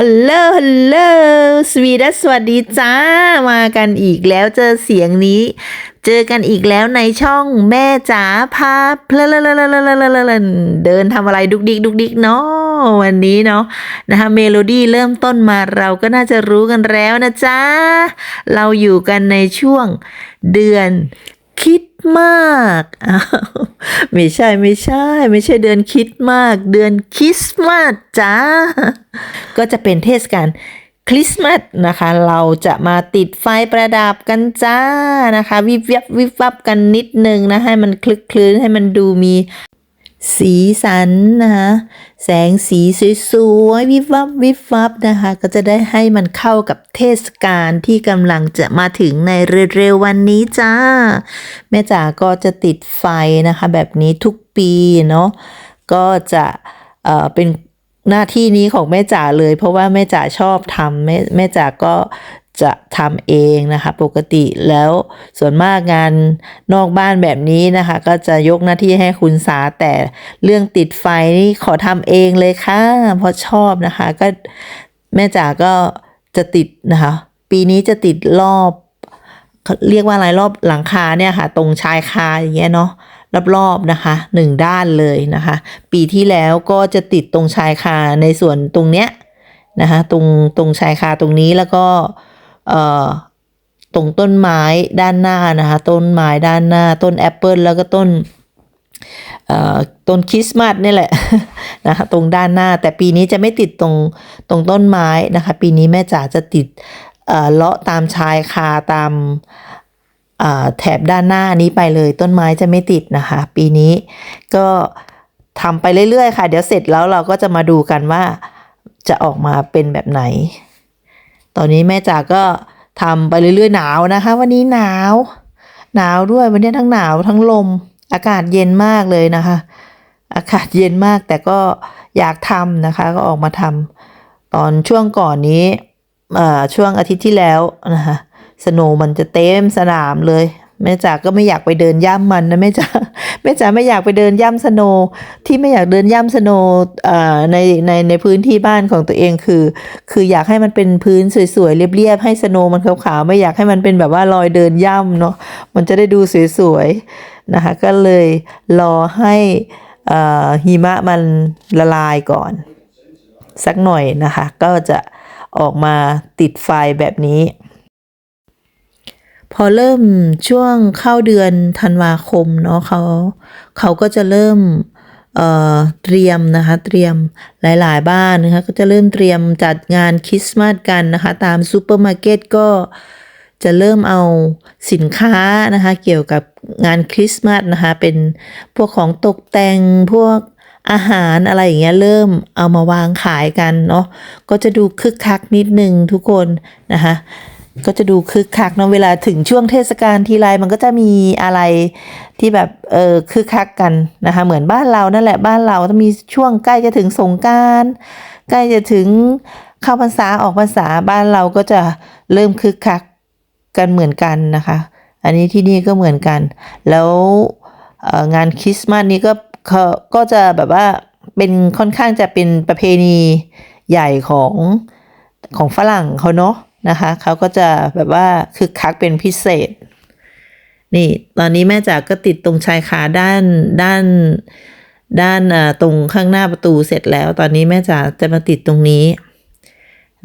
ฮัลโหล ฮัลโหล สวีดัสสวัสดีจ้า มากันอีกแล้วเจอเสียงนี้ เจอกันอีกแล้วในช่องแม่จ๋าพาเพลนเดินทำอะไรดุกดิกดุกดิกเนาะวันนี้เนาะนะคะเมโลดี้เริ่มต้นมาเราก็น่าจะรู้กันแล้วนะจ๊ะ เราอยู่กันในช่วงเดือน มากอ้าวไม่ใช่ไม่ใช่ ไม่ใช่เดือนคิดมาก เดือนคริสต์มาสจ้า ก็จะเป็นเทศกาลคริสต์มาสนะคะ เราจะมาติดไฟประดับกันจ้านะคะ วิบวับวิบวับกันนิดนึงนะ ให้มันคลึกคลื้นให้มันดูมีสีสันนะคะ แสงสีสวยๆวิบวับวิบวับนะคะ ก็จะได้ให้มันเข้ากับเทศกาลที่กำลังจะมาถึงในเร็วๆวันนี้จ้า แม่จ๋าก็จะติดไฟนะคะ แบบนี้ทุกปีเนาะก็จะเอ่อเป็นหน้าที่นี้ของแม่จ๋าเลย เพราะว่าแม่จ๋าชอบทำแม่แม่จ๋าก็ จะทำเองนะคะปกติแล้วส่วนมากงานนอกบ้านแบบนี้นะคะ ก็จะยกหน้าที่ให้คุณสาแต่เรื่องติดไฟนี่ขอทำเองเลยค่ะเพราะชอบนะคะก็แม่จ๋าก็จะติดนะคะ ปีนี้จะติดรอบเรียกว่าอะไรรอบหลังคาเนี่ยค่ะ ตรงชายคาอย่างเงี้ยเนาะรอบๆนะคะหนึ่งด้านเลยนะคะ ปีที่แล้วก็จะติดตรงชายคาในส่วนตรงเนี้ยนะคะ ตรงตรงชายคาตรงนี้แล้วก็ ตรงต้นไม้ด้านหน้านะคะต้นไม้ด้านหน้า ต้นแอปเปิลแล้วก็ต้นเอ่อต้นคริสต์มาสนี่แหละนะคะตรงด้านหน้า แต่ปีนี้จะไม่ติดตรงตรงต้นไม้นะคะ ปีนี้แม่จ๋าจะติดเอ่อเลาะตามชายคาตามอ่าแถบด้านหน้านี้ไปเลย ต้นไม้จะไม่ติดนะคะ ปีนี้ก็ทำไปเรื่อยๆ ค่ะ เดี๋ยวเสร็จแล้วเราก็จะมาดูกันว่าจะออกมาเป็นแบบไหน ตอนนี้แม่จ๋าก็ทำไปเรื่อยๆหนาวนะคะ วันนี้หนาว หนาวด้วยวันนี้ทั้งหนาวทั้งลม อากาศเย็นมากเลยนะคะ อากาศเย็นมากแต่ก็อยากทำนะคะ ก็ออกมาทำตอนช่วงก่อนนี้ช่วงอาทิตย์ที่แล้วนะคะสโนมันจะเต็มสนามเลย แม่จ๋าก็ไม่อยากไปเดินย่ำมันนะแม่จ๋าแม่จ๋าไม่อยากไปเดินย่ำสโนว์ที่ไม่อยากเดินย่ำสโนว์ในในในพื้นที่บ้านของตัวเองคือ คืออยากให้มันเป็นพื้นสวยๆเรียบๆให้สโนว์มันขาวๆไม่อยากให้มันเป็นแบบว่ารอยเดินย่ำเนาะมันจะได้ดูสวยๆนะคะก็เลยรอให้หิมะมันละลายก่อน สักหน่อยนะคะ ก็จะออกมาติดไฟแบบนี้ พอเริ่มช่วงเข้าเดือนธันวาคมเนาะเขาเขาก็จะเริ่มเตรียมนะคะ เตรียมหลาย ๆ บ้านนะคะก็จะเริ่มเตรียมจัดงานคริสต์มาสกันนะคะ ตามซูเปอร์มาร์เก็ตก็จะเริ่มเอาสินค้านะคะ เกี่ยวกับงานคริสต์มาสนะคะ เป็นพวกของตกแต่งพวกอาหารอะไรอย่างเงี้ยเริ่มเอามาวางขายกันเนาะก็จะดูคึกคักนิดนึงทุกคนนะคะ ก็จะดูคึกคักเนาะเวลาถึงช่วงเทศกาลทีไรมันก็จะมีอะไรที่แบบเออคึกคักกันนะคะ เหมือนบ้านเรานั่นแหละบ้านเราถ้ามีช่วงใกล้จะถึงสงการใกล้จะถึงเข้าพรรษาออกพรรษาบ้านเราก็จะเริ่มคึกคักกันเหมือนกันนะคะ อันนี้ที่นี่ก็เหมือนกัน แล้วงานคริสต์มาสนี้ก็เขาก็จะแบบว่าเป็นค่อนข้างจะเป็นประเพณีใหญ่ของของฝรั่งเขาเนาะ นะคะเขาก็จะแบบว่าคึกคักเป็นพิเศษ นี่ตอนนี้แม่จ๋าก็ติดตรงชายคาด้านด้านด้านตรงข้างหน้าประตูเสร็จแล้ว ตอนนี้แม่จ๋าจะมาติดตรงนี้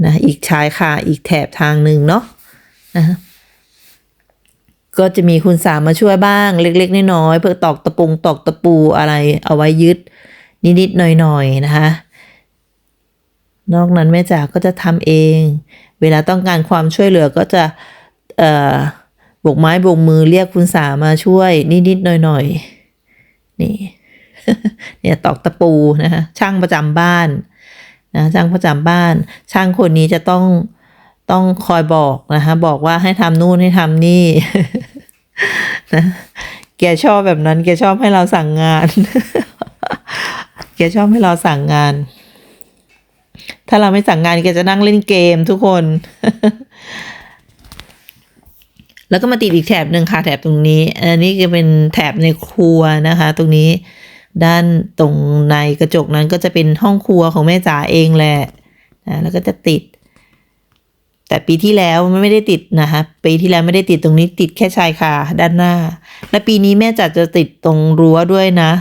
นะอีกชายคาอีกแถบทางหนึ่งเนาะนะก็จะมีคุณสามมาช่วยบ้างเล็ก ๆ น้อยๆเพื่อตอกตะปงตอกตะปูอะไรเอาไว้ยึดนิดๆหน่อยๆนะคะ นอกนั้นแม่จ๋าก็จะทำเอง เวลาต้องการความช่วยเหลือก็จะเอ่อบกไม้บกมือเรียกคุณสามาช่วย นิดๆหน่อยๆนี่เนี่ยตอกตะปูนะคะช่างประจำบ้านนะช่างประจำบ้าน ช่างคนนี้จะต้องต้องคอยบอกนะคะบอกว่าให้ทำนู่นให้ทำนี่นะแกชอบแบบนั้น แกชอบให้เราสั่งงาน แกชอบให้เราสั่งงาน ถ้าเราไม่สั่งงานแกจะนั่งเล่นเกมทุกคน แล้วก็มาติดอีกแถบหนึ่งค่ะแถบตรงนี้ อันนี้ก็เป็นแถบในครัวนะคะ ตรงนี้ด้านตรงในกระจกนั้นก็จะเป็นห้องครัวของแม่จ๋าเองแหละนะแล้วก็จะติด แต่ปีที่แล้วมันไม่ได้ติดนะคะปีที่แล้วไม่ได้ติดตรงนี้ติดแค่ชายคาด้านหน้า และปีนี้แม่จ๋าจะติดตรงรั้วด้วยนะ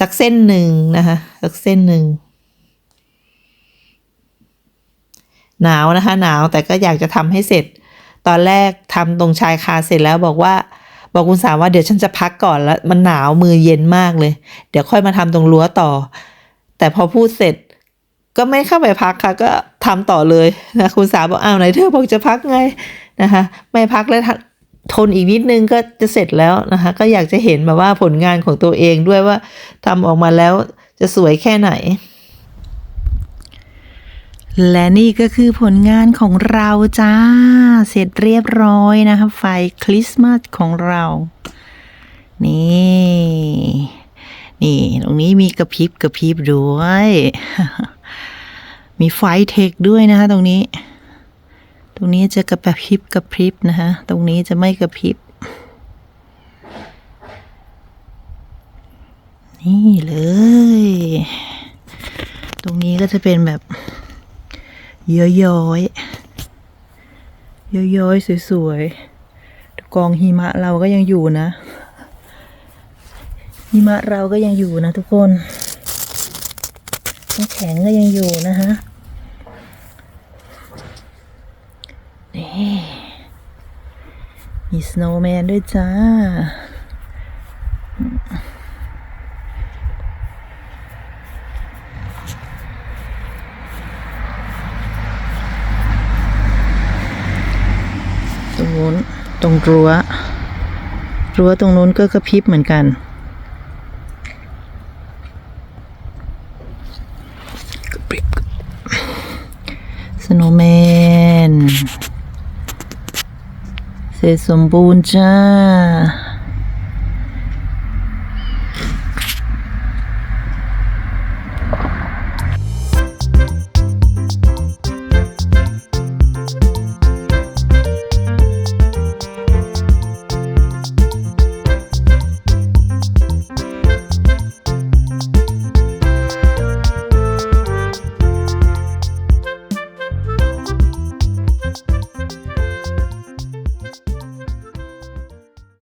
สักเส้นหนึ่งนะคะ สักเส้นหนึ่ง หนาวนะคะ หนาวแต่ก็อยากจะทำให้เสร็จ ตอนแรกทำตรงชายคาเสร็จแล้วบอกว่า บอกคุณสาวว่าเดี๋ยวฉันจะพักก่อนแล้วมันหนาวมือเย็นมากเลย เดี๋ยวค่อยมาทำตรงรั้วต่อ แต่พอพูดเสร็จ ก็ไม่เข้าไปพักค่ะ ก็ทำต่อเลยนะคุณสาวบอกอ้าวไหนเธอบอกจะพักไงนะคะ ไม่พักแล้วททนอีกนิดนึงก็จะเสร็จแล้วนะคะ ก็อยากจะเห็นแบบว่าผลงานของตัวเองด้วยว่าทำออกมาแล้วจะสวยแค่ไหน และนี่ก็คือผลงานของเราจ้า เสร็จเรียบร้อยนะคะไฟคริสต์มาสของเรา นี่ นี่ ตรงนี้มีกระพริบกระพริบด้วย มีไฟเทคด้วยนะคะตรงนี้ ตรงนี้จะกระพริบกระพริบนะคะ ตรงนี้จะไม่กระพริบ นี่เลย ตรงนี้ก็จะเป็นแบบ ย้อยย้อยย้อยย้อยๆสวยๆกองหิมะเราก็ยังอยู่นะ หิมะเราก็ยังอยู่นะทุกคนน้ำแข็งก็ยังอยู่นะฮะนี่มีสโนว์แมนด้วยจ้า ตรงนู้นต รงรั้ว รั้วตรงนู้นก็กระพริบเหมือนกันกระพริบสโนแมน เสร็จสมบูรณ์จ้า